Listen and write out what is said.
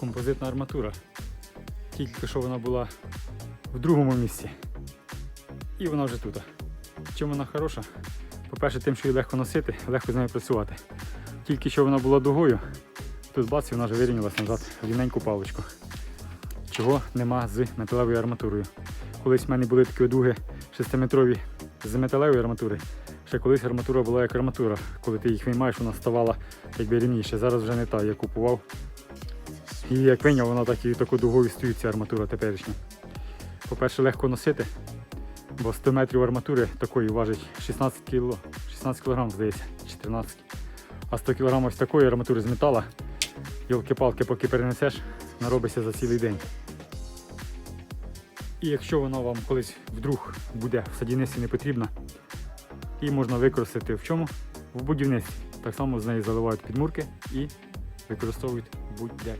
композитна арматура. Тільки що вона була в другому місці. І вона вже тут. Чим вона хороша? По-перше, тим, що її легко носити, легко з нею працювати. Тільки що вона була дугою, тут бац, і вона вже вирівнялася назад в рівненьку паличку. Чого нема з металевою арматурою. Колись в мене були такі дуги 6-метрові з металевої арматури. Ще колись арматура була як арматура. Коли ти їх виймаєш, вона ставала якби рівніше. Зараз вже не та, я купував. І як виняв, вона так і таку дугою стоїть ця арматура теперішня. По-перше, легко носити, бо 100 метрів арматури такої важить 16 кг, 16 кг, здається, 14 А 100 кг ось такої арматури з метала, йолки-палки, поки перенесеш, наробиться за цілий день. І якщо вона вам колись вдруг буде в садівництві не потрібна, її можна використати в чому? В будівництві. Так само з неї заливають підмурки і використовують будь-де.